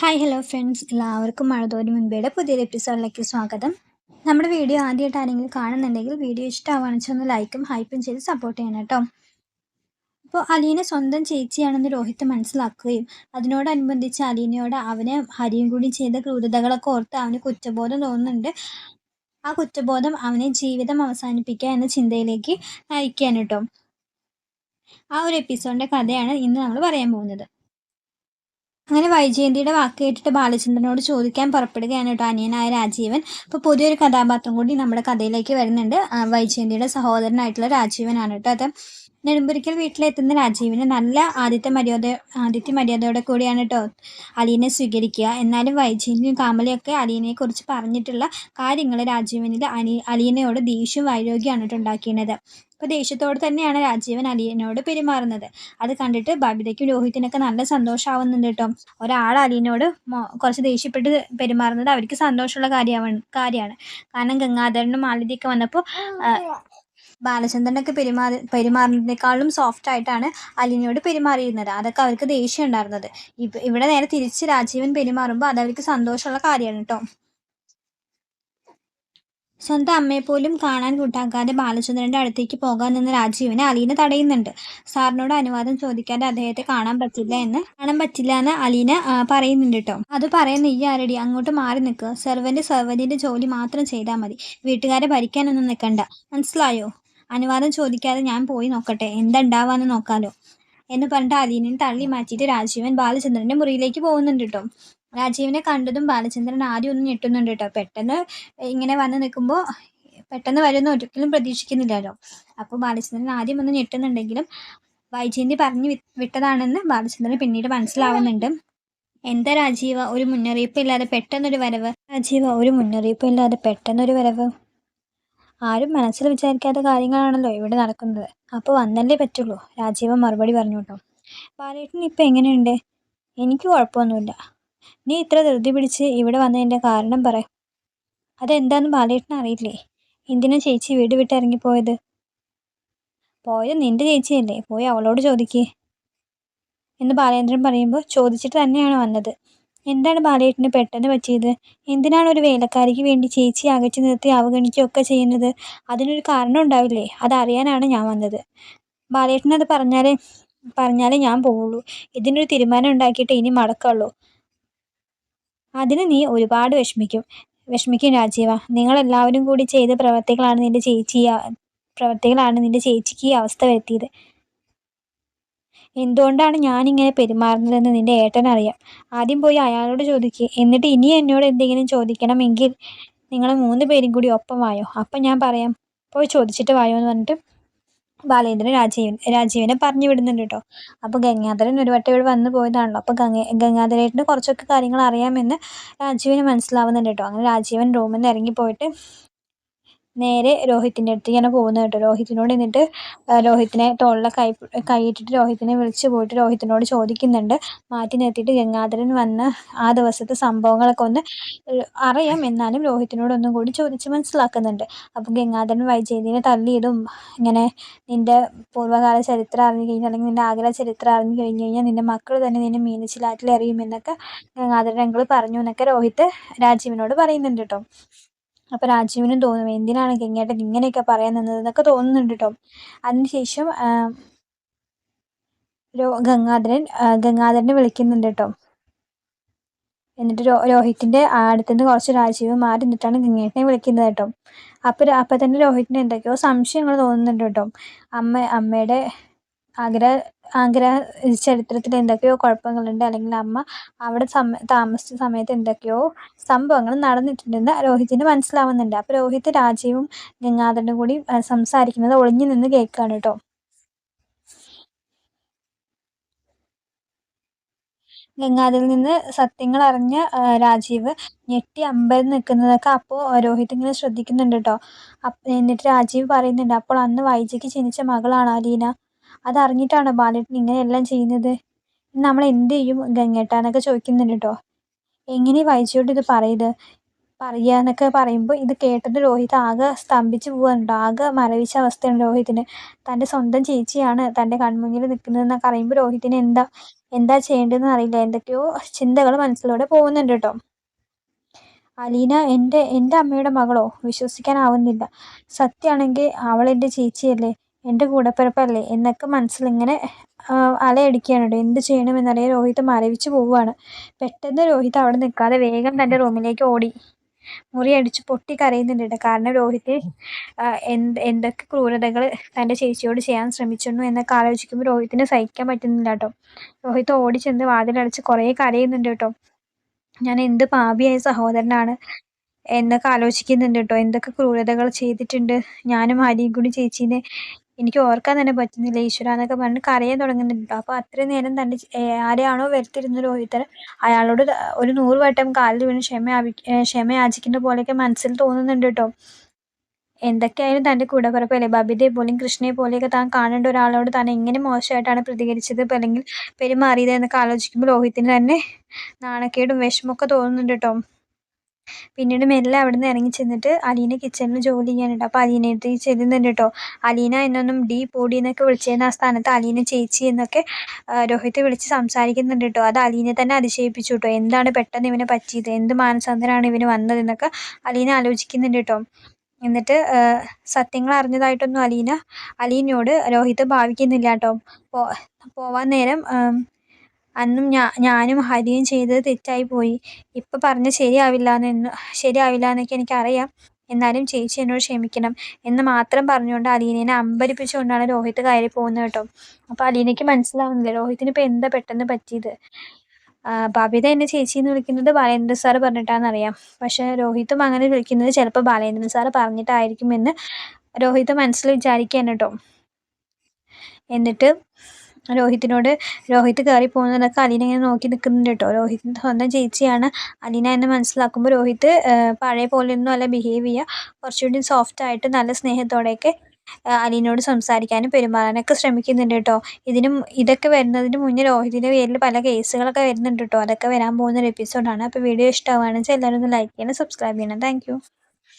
Hi hello friends എല്ലാവർക്കും മഴതോരി മുൻപേടെ പുതിയൊരു എപ്പിസോഡിലേക്ക് സ്വാഗതം. നമ്മുടെ വീഡിയോ ആദ്യമായിട്ട് ആരെങ്കിലും കാണുന്നുണ്ടെങ്കിൽ വീഡിയോ ഇഷ്ടമാവാണെന്ന് വെച്ചാൽ ഒന്ന് ലൈക്കും ഹൈപ്പും ചെയ്ത് സപ്പോർട്ട് ചെയ്യണം കേട്ടോ. അപ്പോൾ അലീനെ സ്വന്തം ചേച്ചിയാണെന്ന് രോഹിത്ത് മനസ്സിലാക്കുകയും അതിനോടനുബന്ധിച്ച് അലീനയോട് അവനെ ഹരിയും കൂടി ചെയ്ത ക്രൂരതകളൊക്കെ ഓർത്ത് അവന് കുറ്റബോധം തോന്നുന്നുണ്ട്. ആ കുറ്റബോധം അവനെ ജീവിതം അവസാനിപ്പിക്കുക എന്ന ചിന്തയിലേക്ക് നയിക്കാൻ കേട്ടോ. ആ ഒരു എപ്പിസോഡിന്റെ കഥയാണ് ഇന്ന് നമ്മൾ പറയാൻ പോകുന്നത്. അങ്ങനെ വൈജയന്തിയുടെ വാക്ക് കേട്ടിട്ട് ബാലചന്ദ്രനോട് ചോദിക്കാൻ പുറപ്പെടുകയാണ് കേട്ടോ അനിയനായ രാജീവൻ. അപ്പോൾ പുതിയൊരു കഥാപാത്രം കൂടി നമ്മുടെ കഥയിലേക്ക് വരുന്നുണ്ട്. വൈജയന്തിയുടെ സഹോദരനായിട്ടുള്ള രാജീവനാണ് കേട്ടോ അത്. നെടുമ്പുരിക്കൽ വീട്ടിലെത്തുന്ന രാജീവിന് നല്ല ആദിത്യ മര്യാദ ആദിത്യ മര്യാദയോടെ കൂടിയാണ് കേട്ടോ അലീനെ സ്വീകരിക്കുക. എന്നാലും വൈജയന്തിയും കാമലയൊക്കെ അലീനയെക്കുറിച്ച് പറഞ്ഞിട്ടുള്ള കാര്യങ്ങൾ രാജീവനിൽ അനി അലീനയോട് ദേഷ്യവും വൈരോഗ്യമാണ് ഉണ്ടാക്കിയത് അപ്പോൾ ദേഷ്യത്തോട് തന്നെയാണ് രാജീവൻ അലീനോട് പെരുമാറുന്നത്. അത് കണ്ടിട്ട് ബബിതയ്ക്കും രോഹിത്തിനൊക്കെ നല്ല സന്തോഷമാവുന്നുണ്ട് കേട്ടോ ഒരാൾ അലീനോട് കുറച്ച് ദേഷ്യപ്പെട്ട് പെരുമാറുന്നത് അവർക്ക് സന്തോഷമുള്ള കാര്യമാണ് കാര്യമാണ്. കാരണം ഗംഗാധരനും മാലതിയൊക്കെ വന്നപ്പോൾ ബാലചന്ദ്രനൊക്കെ പെരുമാറി പെരുമാറുന്നതിനേക്കാളും സോഫ്റ്റ് ആയിട്ടാണ് അലീനയോട് പെരുമാറിയിരുന്നത്. അതൊക്കെ അവർക്ക് ദേഷ്യം ഉണ്ടായിരുന്നത്. ഇവിടെ നേരെ തിരിച്ച് രാജീവൻ പെരുമാറുമ്പോൾ അത് അവർക്ക് സന്തോഷമുള്ള കാര്യമാണ് കേട്ടോ സ്വന്തം അമ്മയെ പോലും കാണാൻ കൂട്ടാക്കാതെ ബാലചന്ദ്രന്റെ അടുത്തേക്ക് പോകാൻ നിന്ന് രാജീവിനെ അലീന തടയുന്നുണ്ട്. സാറിനോട് അനുവാദം ചോദിക്കാതെ അദ്ദേഹത്തെ കാണാൻ പറ്റില്ല എന്ന് കാണാൻ പറ്റില്ല എന്ന് അലീന പറയുന്നുണ്ട് കേട്ടോ അത് പറയുന്ന ഈ ആരടി അങ്ങോട്ട് മാറി നിൽക്കുക. സെർവന്റ് സെർവന്റിന്റെ ജോലി മാത്രം ചെയ്താൽ മതി. വീട്ടുകാരെ ഭരിക്കാനൊന്നും നിൽക്കണ്ട. മനസ്സിലായോ? അനുവാദം ചോദിക്കാതെ ഞാൻ പോയി നോക്കട്ടെ. എന്തുണ്ടാവാന്ന് നോക്കാലോ. എന്ന് പറഞ്ഞിട്ട് അലീനെ തള്ളി മാറ്റിയിട്ട് രാജീവൻ ബാലചന്ദ്രന്റെ മുറിയിലേക്ക് പോകുന്നുണ്ട് കേട്ടോ. രാജീവിനെ കണ്ടതും ബാലചന്ദ്രൻ ആദ്യം ഒന്ന് ഞെട്ടുന്നുണ്ട് കേട്ടോ. പെട്ടെന്ന് ഇങ്ങനെ വന്ന് നിൽക്കുമ്പോൾ പെട്ടെന്ന് വരുമെന്ന് ഒരിക്കലും പ്രതീക്ഷിക്കുന്നില്ലല്ലോ. അപ്പോൾ ബാലചന്ദ്രൻ ആദ്യം ഒന്ന് ഞെട്ടുന്നുണ്ടെങ്കിലും വൈജയന്തി പറഞ്ഞു വിട്ടതാണെന്ന് ബാലചന്ദ്രൻ പിന്നീട് മനസ്സിലാവുന്നുണ്ട്. എന്താ രാജീവ? ഒരു മുന്നറിയിപ്പ് ഇല്ലാതെ പെട്ടെന്നൊരു വരവ്. രാജീവ ഒരു മുന്നറിയിപ്പ് ഇല്ലാതെ പെട്ടെന്നൊരു വരവ്. ആരും മനസ്സിൽ വിചാരിക്കാത്ത കാര്യങ്ങളാണല്ലോ ഇവിടെ നടക്കുന്നത്. അപ്പോൾ വന്നല്ലേ പറ്റുള്ളൂ. രാജീവൻ മറുപടി പറഞ്ഞു കേട്ടോ. ബാലേട്ടൻ ഇപ്പം എങ്ങനെയുണ്ട്? എനിക്ക് കുഴപ്പമൊന്നുമില്ല. നീ ഇത്ര ധൃതി പിടിച്ച് ഇവിടെ വന്നതിന്റെ കാരണം പറ. അതെന്താന്ന് ബാലേട്ടൻ അറിയില്ലേ? എന്തിനാ ചേച്ചി വീട് വിട്ട് ഇറങ്ങിപ്പോയത്? പോയത് നിന്റെ ചേച്ചിയല്ലേ. പോയി അവളോട് ചോദിക്കേ. എന്ന് ബാലേന്ദ്രൻ പറയുമ്പോൾ ചോദിച്ചിട്ട് തന്നെയാണ് വന്നത്. എന്താണ് ബാലേട്ടന് പെട്ടെന്ന് പറ്റിയത്? എന്തിനാണ് ഒരു വേലക്കാരിക്ക് വേണ്ടി ചേച്ചി അകറ്റി നിർത്തി അവഗണിക്കുകയൊക്കെ ചെയ്യുന്നത്? അതിനൊരു കാരണം ഉണ്ടാവില്ലേ? അതറിയാനാണ് ഞാൻ വന്നത്. ബാലേട്ടനത് പറഞ്ഞാലേ പറഞ്ഞാലേ ഞാൻ പോവുള്ളൂ. ഇതിനൊരു തീരുമാനം ഉണ്ടാക്കിയിട്ട് ഇനി മടക്കുള്ളൂ. അതിന് നീ ഒരുപാട് വിഷമിക്കും. വിഷമിക്കും രാജീവ. നിങ്ങളെല്ലാവരും കൂടി ചെയ്ത പ്രവർത്തികളാണ് നിന്റെ ചേച്ചി പ്രവർത്തികളാണ് നിന്റെ ചേച്ചിക്ക് ഈ അവസ്ഥ വരുത്തിയത്. എന്തുകൊണ്ടാണ് ഞാനിങ്ങനെ പെരുമാറുന്നതെന്ന് നിന്റെ ഏട്ടനറിയാം ആദ്യം പോയി അയാളോട് ചോദിക്കുക എന്നിട്ട് ഇനി എന്നോട് എന്തെങ്കിലും ചോദിക്കണമെങ്കിൽ നിങ്ങൾ മൂന്ന് പേരും കൂടി ഒപ്പം വായോ. അപ്പം ഞാൻ പറയാം. പോയി ചോദിച്ചിട്ട് വായോ എന്ന് പറഞ്ഞിട്ട് ബാലേന്ദ്രൻ രാജീവൻ രാജീവനെ പറഞ്ഞു വിടുന്നുണ്ട് കേട്ടോ. അപ്പോൾ ഗംഗാധരൻ ഒരു വട്ടം ഇവിടെ വന്നു പോയതാണല്ലോ. അപ്പോൾ ഗംഗ ഗംഗാധരേട്ടന് കുറച്ചൊക്കെ കാര്യങ്ങൾ അറിയാമെന്ന് രാജീവന് മനസ്സിലാവുന്നുണ്ട് കേട്ടോ. അങ്ങനെ രാജീവൻ റൂമിൽ നിന്ന് ഇറങ്ങിപ്പോയിട്ട് നേരെ രോഹിത്തിന്റെ അടുത്ത് ഇങ്ങനെ പോകുന്നത് കേട്ടോ. രോഹിത്തിനോട് എന്നിട്ട് രോഹിത്തിനെ തോളിലെ കൈ കൈയിട്ടിട്ട് രോഹിത്തിനെ വിളിച്ച് പോയിട്ട് രോഹിത്തിനോട് ചോദിക്കുന്നുണ്ട്. മാറ്റി നിർത്തിയിട്ട് ഗംഗാധരൻ വന്ന് ആ ദിവസത്തെ സംഭവങ്ങളൊക്കെ ഒന്ന് അറിയാം. എന്നാലും രോഹിത്തിനോട് ഒന്നും കൂടി ചോദിച്ച് മനസ്സിലാക്കുന്നുണ്ട്. അപ്പോൾ ഗംഗാധരൻ വൈജയന്തിനെ തള്ളിയതും ഇങ്ങനെ നിന്റെ പൂർവകാല ചരിത്രം അറിഞ്ഞു കഴിഞ്ഞാൽ അല്ലെങ്കിൽ നിന്റെ ആഗ്രഹ ചരിത്രം അറിഞ്ഞു കഴിഞ്ഞ് കഴിഞ്ഞാൽ നിന്റെ മക്കൾ തന്നെ നിന്നെ മീനച്ചിലാറ്റിൽ എറിയുമെന്നൊക്കെ ഗംഗാധരൻ ഞങ്ങൾ പറഞ്ഞു എന്നൊക്കെ രോഹിത്ത് രാജീവിനോട് പറയുന്നുണ്ട് കേട്ടോ. അപ്പോൾ രാജീവിനും തോന്നും എന്തിനാണ് ഗംഗേട്ടൻ ഇങ്ങനെയൊക്കെ പറയാൻ നിന്നതെന്നൊക്കെ തോന്നുന്നുണ്ട് കേട്ടോ അതിനുശേഷം രോ ഗംഗാധരൻ ഗംഗാധരനെ വിളിക്കുന്നുണ്ട് കേട്ടോ എന്നിട്ട് രോ രോഹിത്തിന്റെ അടുത്തുനിന്ന് കുറച്ച് രാജീവ് മാറി നിന്നിട്ടാണ് ഗംഗേട്ടനെ വിളിക്കുന്നത് കേട്ടോ അപ്പോൾ അപ്പോൾ തന്നെ രോഹിത്തിന് എന്തൊക്കെയോ സംശയങ്ങൾ തോന്നുന്നുണ്ട് കേട്ടോ അമ്മ അമ്മയുടെ ആഗ്രഹ ആഗ്രഹ ചരിത്രത്തിൽ എന്തൊക്കെയോ കുഴപ്പങ്ങളുണ്ട്. അല്ലെങ്കിൽ അമ്മ അവിടെ സമ താമസിച്ച സമയത്ത് എന്തൊക്കെയോ സംഭവങ്ങൾ നടന്നിട്ടുണ്ടെന്ന് രോഹിത്തിന് മനസ്സിലാവുന്നുണ്ട്. അപ്പോൾ രോഹിത് രാജീവും ഗംഗാധരനും കൂടി സംസാരിക്കുന്നത് ഒളിഞ്ഞു നിന്ന് കേൾക്കുകയാണ് കേട്ടോ. ഗംഗാധരിൽ നിന്ന് സത്യങ്ങൾ അറിഞ്ഞ രാജീവ് ഞെട്ടി അമ്പരം നിൽക്കുന്നതൊക്കെ അപ്പോൾ രോഹിത് ഇങ്ങനെ ശ്രദ്ധിക്കുന്നുണ്ട് കേട്ടോ. എന്നിട്ട് രാജീവ് പറയുന്നുണ്ട് അപ്പോൾ അന്ന് വൈജയ്ക്ക് ജനിച്ച മകളാണ് അലീന അതറിഞ്ഞിട്ടാണോ ബാലേട്ടൻ ഇങ്ങനെയെല്ലാം ചെയ്യുന്നത്? നമ്മൾ എന്ത് ചെയ്യും? ഗംഗേട്ട എന്നൊക്കെ ചോദിക്കുന്നുണ്ട് കേട്ടോ. എങ്ങനെ വൈജയോട് ഇത് പറയുന്നത് പറയുക എന്നൊക്കെ പറയുമ്പോൾ ഇത് കേട്ടിട്ട് രോഹിത് ആകെ സ്തംഭിച്ച് പോകാനുണ്ട് ആകെ മരവിച്ച അവസ്ഥയാണ് രോഹിതിന്. തന്റെ സ്വന്തം ചേച്ചിയാണ് തന്റെ കൺമുന്നിൽ നിൽക്കുന്നതെന്നൊക്കെ അറിയുമ്പോൾ രോഹിത്തിന് എന്താ എന്താ ചെയ്യേണ്ടതെന്ന് അറിയില്ല. എന്തൊക്കെയോ ചിന്തകൾ മനസ്സിലൂടെ പോകുന്നുണ്ട് കേട്ടോ. അലീന എന്റെ എന്റെ അമ്മയുടെ മകളോ? വിശ്വസിക്കാനാവുന്നില്ല. സത്യമാണെങ്കിൽ അവൾ എന്റെ ചേച്ചിയല്ലേ? എന്റെ കൂടപ്പിറപ്പല്ലേ? എന്നൊക്കെ മനസ്സിലിങ്ങനെ അലയടിക്കുകയാണ് കേട്ടോ എന്ത് ചെയ്യണമെന്നറിയാൻ രോഹിത് മരവിച്ച് പോവുകയാണ്. പെട്ടെന്ന് രോഹിത് അവിടെ നിൽക്കാതെ വേഗം തന്റെ റൂമിലേക്ക് ഓടി. മുറി അടിച്ച് പൊട്ടി കരയുന്നുണ്ട്. കേട്ടോ കാരണം രോഹിത് എന്ത് എന്തൊക്കെ ക്രൂരതകൾ തന്റെ ചേച്ചിയോട് ചെയ്യാൻ ശ്രമിച്ചിരുന്നു എന്നൊക്കെ ആലോചിക്കുമ്പോൾ രോഹിത്തിന് സഹിക്കാൻ പറ്റുന്നില്ല കേട്ടോ. രോഹിത് ഓടി ചെന്ന് വാതിലടച്ച് കുറേ കരയുന്നുണ്ട് കേട്ടോ. ഞാൻ എന്ത് പാപിയായ സഹോദരനാണ് എന്നൊക്കെ ആലോചിക്കുന്നുണ്ട് കേട്ടോ. എന്തൊക്കെ ക്രൂരതകൾ ചെയ്തിട്ടുണ്ട്. ഞാനും ആര്യയും കൂടി ചേച്ചീനെ എനിക്ക് ഓർക്കാൻ തന്നെ പറ്റുന്നില്ല. ഈശ്വര എന്നൊക്കെ പറഞ്ഞ് കരയാൻ തുടങ്ങുന്നുണ്ട്. അപ്പോൾ അത്രയും നേരം തന്നെ ആരെയാണോ വരുത്തിരുന്ന രോഹിതർ അയാളോട് ഒരു നൂറ് വട്ടം കാലിൽ വീണ് ക്ഷമ ക്ഷമ യാചിക്കുന്ന പോലെയൊക്കെ മനസ്സിൽ തോന്നുന്നുണ്ട് കേട്ടോ. എന്തൊക്കെയായാലും തന്റെ കൂടപ്പിറപ്പല്ലേ? ബബിതയെ പോലെയും കൃഷ്ണയെ പോലെയൊക്കെ താൻ കാണേണ്ട ഒരാളോട് താൻ എങ്ങനെ മോശമായിട്ടാണ് പ്രതികരിച്ചത്? അല്ലെങ്കിൽ പെരുമാറിയത് എന്നൊക്കെ ആലോചിക്കുമ്പോൾ ലോഹിത്തിന് തന്നെ നാണക്കേടും വിഷമൊക്കെ തോന്നുന്നുണ്ട് കേട്ടോ. പിന്നീട് മെല്ലെ അവിടുന്ന് ഇറങ്ങി ചെന്നിട്ട് അലീന കിച്ചണിൽ ജോലി ചെയ്യാനുണ്ട്. അപ്പോൾ അലീന അടുത്ത് ചെല്ലുന്നുണ്ട് കേട്ടോ. അലീന എന്നൊന്നും ഡി പൊടി എന്നൊക്കെ വിളിച്ചിരുന്ന ആ സ്ഥാനത്ത് അലീന ചേച്ചി എന്നൊക്കെ രോഹിത് വിളിച്ച് സംസാരിക്കുന്നുണ്ട് കേട്ടോ. അത് അലീനെ തന്നെ അതിശയിപ്പിച്ചു കേട്ടോ. എന്താണ് പെട്ടെന്ന് ഇവനെ പറ്റിയത്? എന്ത് മാനസാന്തരമാണ് ഇവന് വന്നതെന്നൊക്കെ അലീന ആലോചിക്കുന്നുണ്ട് കേട്ടോ. എന്നിട്ട് സത്യങ്ങൾ അറിഞ്ഞതായിട്ടൊന്നും അലീന അലീനയോട് രോഹിത് ഭാവിക്കുന്നില്ല കേട്ടോ. പോ പോവാൻ നേരം അന്നും ഞാ ഞാനും ഹരിയും ചെയ്തത് തെറ്റായി പോയി. ഇപ്പം പറഞ്ഞ് ശരിയാവില്ല എന്ന് ശരിയാവില്ല എന്നൊക്കെ എനിക്കറിയാം. എന്നാലും ചേച്ചി എന്നോട് ക്ഷമിക്കണം. എന്ന് മാത്രം പറഞ്ഞുകൊണ്ട് അലീനേനെ അമ്പരിപ്പിച്ചുകൊണ്ടാണ് രോഹിത് കയറി പോകുന്നത് കേട്ടോ. അപ്പോൾ അലീനയ്ക്ക് മനസ്സിലാവുന്നില്ല രോഹിത്തിന് ഇപ്പോൾ എന്താ പെട്ടെന്ന് പറ്റിയത്? ബബിത എന്നെ ചേച്ചി എന്ന് വിളിക്കുന്നത് ബാലേന്ദ്രൻ സാറ് പറഞ്ഞിട്ടാണെന്നറിയാം. പക്ഷേ രോഹിത്തും അങ്ങനെ വിളിക്കുന്നത് ചിലപ്പോൾ ബാലേന്ദ്രൻ സാറ് പറഞ്ഞിട്ടായിരിക്കുമെന്ന് രോഹിത് മനസ്സിൽ വിചാരിക്കുകയാണ് കേട്ടോ. എന്നിട്ട് രോഹിത്തിനോട് രോഹിത്ത് കയറി പോകുന്നതൊക്കെ അലീന ഇങ്ങനെ നോക്കി നിൽക്കുന്നുണ്ട് കേട്ടോ. രോഹിത്തിന്റെ സ്വന്തം ചേച്ചിയാണ്. അലീന എന്ന് മനസ്സിലാക്കുമ്പോൾ രോഹിത്ത് പഴയ പോലെയൊന്നും അല്ല ബിഹേവ് ചെയ്യുക. കുറച്ചുകൂടി സോഫ്റ്റ് ആയിട്ട് നല്ല സ്നേഹത്തോടെയൊക്കെ അലീനോട് സംസാരിക്കാനും പെരുമാറാനൊക്കെ ശ്രമിക്കുന്നുണ്ട് കേട്ടോ. ഇതിനും ഇതൊക്കെ വരുന്നതിന് മുന്നേ രോഹിതിന്റെ പേരിൽ പല കേസുകളൊക്കെ വരുന്നുണ്ട് കേട്ടോ. അതൊക്കെ വരാൻ പോകുന്ന ഒരു എപ്പിസോഡാണ് അപ്പോൾ വീഡിയോ ഇഷ്ടമാവുകയാണെന്ന് വെച്ചാൽ എല്ലാവരും ഒന്ന് ലൈക്ക് ചെയ്യണം സബ്സ്ക്രൈബ് ചെയ്യണം. താങ്ക്